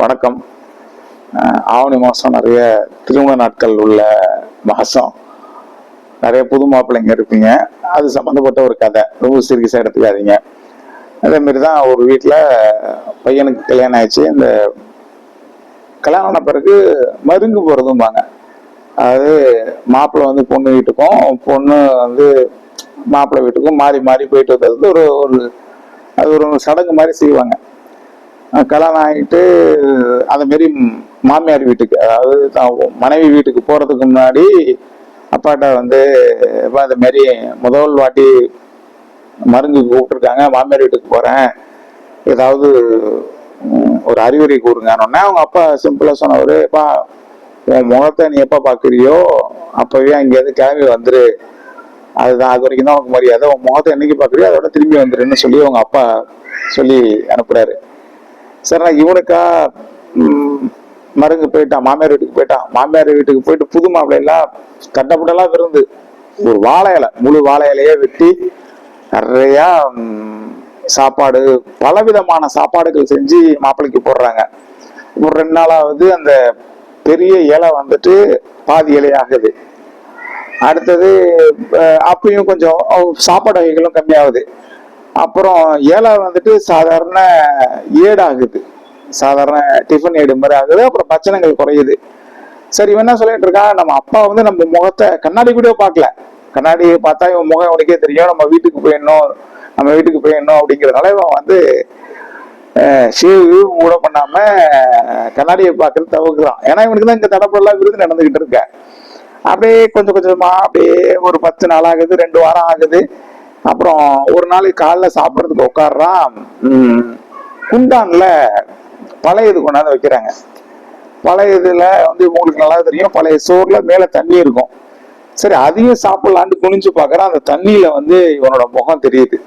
வணக்கம். ஆவணி மாதம் நிறைய திருமண நாட்கள் உள்ள மாதம் நிறைய புது மாப்பிள்ளைங்க இருப்பீங்க. அது சம்மந்தப்பட்ட ஒரு கதை. ரொம்ப சீரியஸாக எடுத்துக்காதீங்க. அதேமாரி தான் ஒரு வீட்டில் பையனுக்கு கல்யாணம் ஆயிடுச்சு. இந்த கல்யாணம் ஆன பிறகு மருங்கு போகிறதும்பாங்க அதாவது மாப்பிள்ளை வந்து பொண்ணு வீட்டுக்கும் பொண்ணு வந்து மாப்பிள்ளை வீட்டுக்கும் மாறி மாறி போயிட்டு வந்தது ஒரு ஒரு அது ஒரு சடங்கு மாதிரி செய்வாங்க. கல்யாணம் ஆகிட்டு அந்த மாரி மாமியார் வீட்டுக்கு அதாவது தான் மனைவி வீட்டுக்கு போகிறதுக்கு முன்னாடி அப்பாட்ட வந்து இப்போ இந்த மாரி முதல் வாட்டி மருந்து கூப்பிட்டுருக்காங்க மாமியார் வீட்டுக்கு போகிறேன் ஏதாவது ஒரு அறிவுரை கூறுங்கன்னொன்னே அவங்க அப்பா சிம்பிளாக சொன்னவர் "அப்பா உன் முகத்தை நீ எப்போ பார்க்குறியோ அப்போவே அங்கேயிருந்து கிளம்பி வந்துரு. அதுதான் அது வரைக்கும் தான் உனக்கு மரியாதை. உன் முகத்தை என்னைக்கு பார்க்குறியோ அதோட திரும்பி வந்துருன்னு சொல்லி அவங்க அப்பா சொல்லி அனுப்புகிறாரு சரி நான் இவனுக்கா மருங்கு போயிட்டான் மாமியார் வீட்டுக்கு போயிட்டான். மாமியார் வீட்டுக்கு போயிட்டு புது மாப்பிள்ளையெல்லாம் கட்டப்பட்டெல்லாம் விருந்து ஒரு வாழை இலை முழு வாழை இலையே வெட்டி நிறையா சாப்பாடு பலவிதமான சாப்பாடுகள் செஞ்சு மாப்பிள்ளைக்கு போடுறாங்க. ஒரு ரெண்டு நாளாவது அந்த பெரிய இலை வந்துட்டு பாதி இலையாகுது. அடுத்தது அப்பயும் கொஞ்சம் சாப்பாடு வகைகளும் கம்மியாகுது. அப்புறம் ஏழாவது வந்துட்டு சாதாரண ஏடு ஆகுது சாதாரண டிஃபன் ஏடு மாதிரி ஆகுது. அப்புறம் பச்சனங்கள் குறையுது. சரி இவன் என்ன சொல்லிட்டு இருக்கான் நம்ம அப்பா வந்து நம்ம முகத்தை கண்ணாடி கூட பார்க்கல. கண்ணாடி பார்த்தா இவன் முகம் உனக்கே தெரியும். நம்ம வீட்டுக்கு போயிடணும். நம்ம வீட்டுக்கு போயிடணும் அப்படிங்கிறதுனால இவன் வந்து ஷேவ் கூட பண்ணாம கண்ணாடியை பார்க்கறது தவிர்க்கிறான். ஏன்னா இவனுக்கு தான் இங்க தடப்பெல்லாம் விருது நடந்துகிட்டு இருக்க. அப்படியே கொஞ்சம் கொஞ்சமா அப்படியே ஒரு பத்து நாள் ஆகுது ரெண்டு வாரம் ஆகுது. அப்புறம் ஒரு நாளைக்கு காலைல சாப்பிட்றதுக்கு உட்காடுறான் குண்டான்ல குண்டான்ல பழையது கொண்டாந்து வைக்கிறாங்க. பழைய இதுல வந்து உங்களுக்கு நல்லா தெரியும். பழைய சோறுல மேல தண்ணி இருக்கும். சரி அதையும் சாப்பிடலான்னு குனிஞ்சு பார்க்குறான் அந்த தண்ணியில வந்து இவனோட முகம் தெரியுது.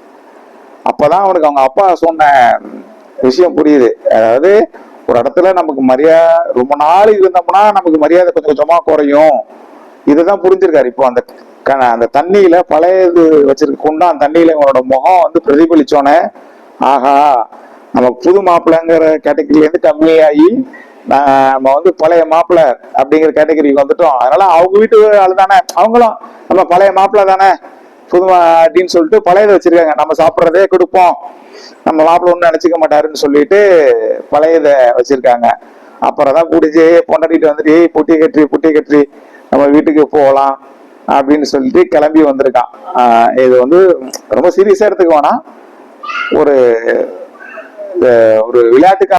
அப்பதான் அவனுக்கு அவங்க அப்பா சொன்ன விஷயம் புரியுது. அதாவது ஒரு இடத்துல நமக்கு மரியாதை ரொம்ப நாள் இருந்தோம்னா நமக்கு மரியாதை கொஞ்சம் கொஞ்சமா குறையும். இதுதான் புரிஞ்சிருக்காரு. இப்போ அந்த அந்த தண்ணியில பழையது வச்சிருக்க குண்டான் தண்ணியில இவனோட முகம் வந்து பிரதிபலிச்சோன்னே ஆஹா நம்ம புது மாப்பிள்ளைங்கிற கேட்டகரியில இருந்து கம்மியாகி நம்ம வந்து பழைய மாப்பிள்ளை அப்படிங்கிற கேட்டகரிக்கு வந்துட்டோம். அதனால அவங்க வீட்டு ஆள் தானே? அவங்களும் நம்ம பழைய மாப்பிள்ளை தானே? புதுமா அப்படின்னு சொல்லிட்டு பழையதை வச்சிருக்காங்க. நம்ம சாப்பிட்றதே கொடுப்போம். நம்ம மாப்பிள்ளை ஒன்றும் நினச்சிக்க மாட்டாருன்னு சொல்லிட்டு பழையதை வச்சிருக்காங்க. அப்புறம் தான் கூடிச்சு பொண்டாட்டிட்டு வந்துட்டு புட்டி கட்டி புட்டி கட்டி நம்ம வீட்டுக்கு போகலாம். அப்படின்னு சொல்லிட்டு கிளம்பி வந்திருக்கான். இது வந்து ரொம்ப சீரியஸாக எடுத்துக்க வேணாம். ஒரு ஒரு விளையாட்டுக்காக